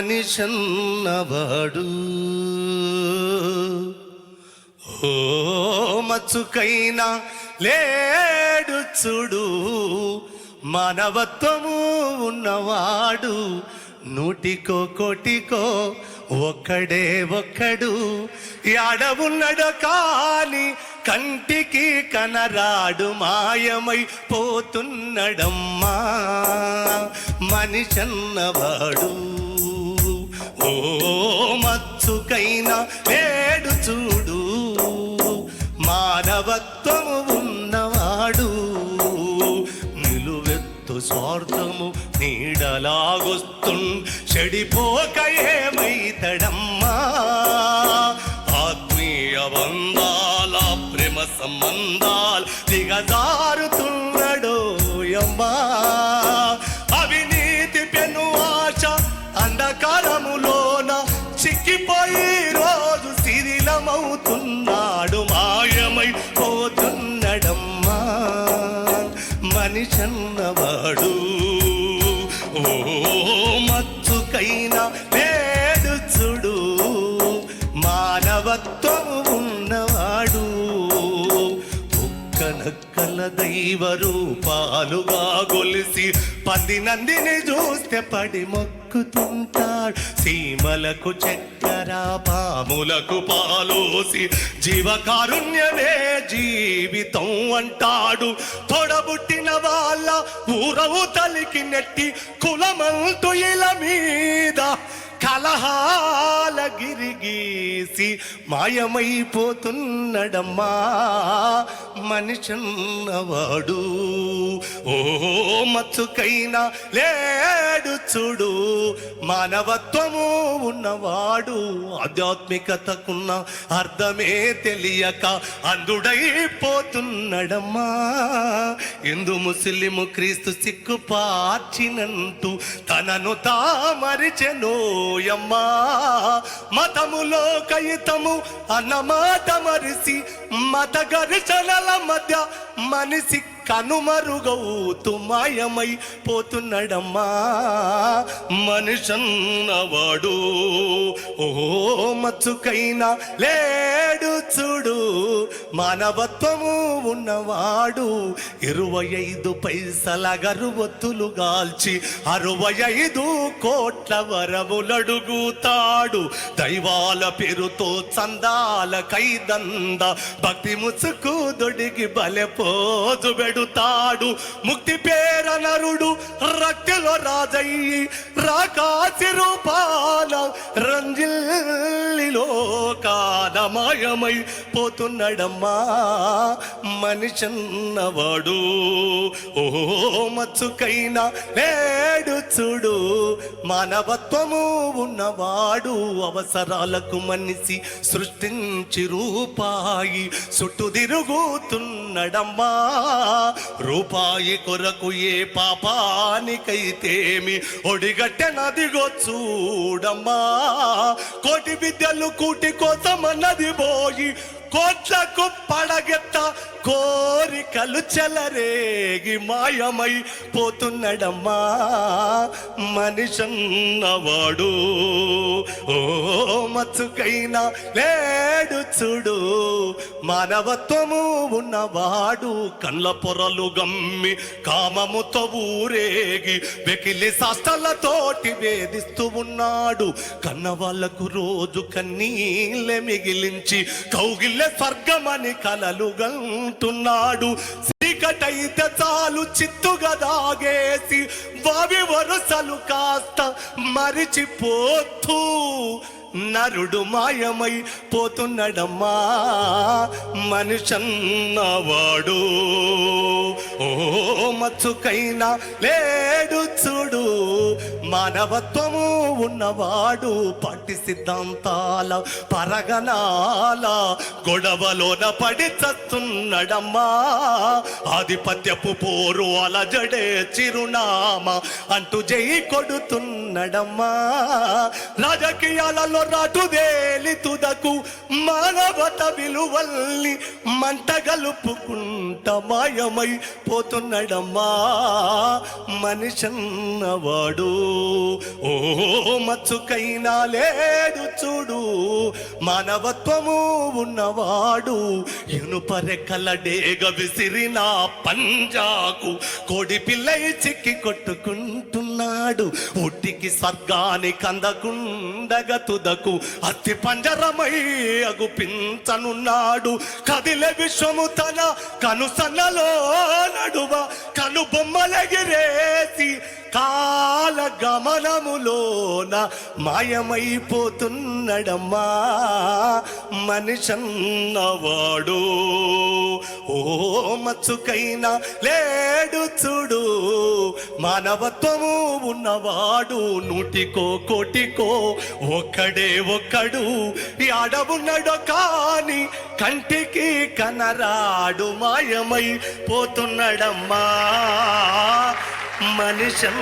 మనిషన్నవాడు ఓ మచ్చుకైనా లేడు చూడు మానవత్వము ఉన్నవాడు. నూటికో కోటికో ఒక్కడే ఒక్కడు. యాడవున్నడు కాని కంటికి కనరాడు మాయమై పోతున్నడమ్మా. మనిషన్నవాడు మచ్చుకైనా వేడు చూడు. మానవత్వము ఉన్నవాడు. నిలువెత్తు స్వార్థము నీడలాగొస్తుం. చెడిపోక ఏమైతడం? మనిషన్నవాడు ఓ మచ్చుకైనా లేడు చుడు మానవత్వము ఉన్నవాడు. నక్కల దైవ రూపాలుగా గొలిసి పది నందిని చూస్తే పడి మొక్క పలుకుతుంటాడు సీమలకు చక్కెర పాములకు పాలోసి జీవకారుణ్యమే జీవితం అంటాడు. తొడబుట్టిన వాళ్ళ ఊరవు తలికి నెట్టి కులమంటూ ఇల మీ గిరిగీసి మాయమైపోతున్నడమ్మా మనిషన్నవాడు. ఓ మచ్చుకైనా లేడు చూడు మానవత్వము ఉన్నవాడు. ఆధ్యాత్మికతకున్న అర్థమే తెలియక అందుడైపోతున్నడమ్మా హిందూ ముస్లిము క్రీస్తు సిక్కు పార్చినంటూ తనను తామరిచెనోయమ్మా. మతములో కయితము అన్నమాట మరిసి మత ఘర్షణల మధ్య మనిషి కనుమరుగవుతూ మాయమై పోతున్నడమ్మా. మనిషన్నవాడు. ఓ మచ్చుకైనా లేడు చూడు. మానవత్వము ఉన్నవాడు. ఇరవై ఐదు పైసల గరువత్తులు గాల్చి అరవై ఐదు కోట్ల వరములడుగుతాడు. దైవాల పేరుతో చందాల కైదంద. భక్తి ముసుకు దొడిగి బలెపోదు పెడుతాడు. ముక్తి పేర నరుడు రక్తిలో రాజయ్యి రాకాసి రూపాల రంజిల్లిలో కాదమాయమై పోతున్నాడమ్మా మనిషన్నవాడు ఓ మచ్చుకైనా నేడు చూడు. మానవత్వము ఉన్నవాడు అవసరాలకు మనిషి సృష్టించి రూపాయి. చుట్టుదిరుగుతున్నాడమ్మా. రూపాయి కొరకు ఏ పాపానికైతేమి? ఒడిగట్టె నదిగో చూడమ్మా. కోటి విద్యలు కూటి కోసం పోయి కోట్లకు పడగెత్త కోరికలు చెలరేగి మాయమై పోతున్నడమ్మా. మనిషన్నవాడు. ఓ మచ్చుకైనా లేడు చూడు. మానవత్వము ఉన్నవాడు కళ్ళ పొరలు గమ్మి కామముతో ఊరేగి వెకిలి శాస్త్రాలతోటి వేధిస్తూ ఉన్నాడు. కన్న వాళ్ళకు రోజు కన్నీళ్ళే మిగిలించి కౌగిల్లె స్వర్గమని కలలు గంటున్నాడు చీకటైతే చాలు చిత్తుగా దాగేసి వావి వరుసలు కాస్త మరిచిపోతూ నరుడు మాయమై పోతున్నడమ్మా మనిషన్నవాడు. ఓ మచ్చుకైనా లేడు చూడు. మానవత్వము ఉన్నవాడు పట్టి సిద్ధాంతాల పరగనాల గొడవలోన పడి చస్తున్నాడమ్మా. ఆధిపత్యపు పోరు అలజడే చిరునామా అంటూ జై కొడుతున్నడమ్మా. రాజకీయాలలో రాటుదేలి తుదకు మానవత విలువల్ని మంటగలుపుకుంట మాయమై పోతున్నాడమ్మా. మనిషన్నవాడు. ఓ మచ్చుకైనా లేదు చూడు. మానవత్వము ఉన్నవాడు. ఇనుపరెక్కల డేగ విసిరిన పంజాకు కోడి పిల్లై చిక్కి ఉన్నాడు. ఒట్టికి స్వర్గానికి అందకుండగ తుదకు అతి పంజరమై అగుపించనున్నాడు. కదిలే విశ్వము తన కనుసన్నలో నడువ కను బొమ్మలెగిరేసి కాల గమనములోన మాయమైపోతున్నడమ్మా మనిషన్నవాడు. ఓ మచ్చుకైనా లేడు చూడు మానవత్వము ఉన్నవాడు నూటికో కోటికో ఒక్కడే ఒక్కడు. ఈ కాని కంటికి కనరాడు మాయమై పోతున్నడమ్మా మనిషం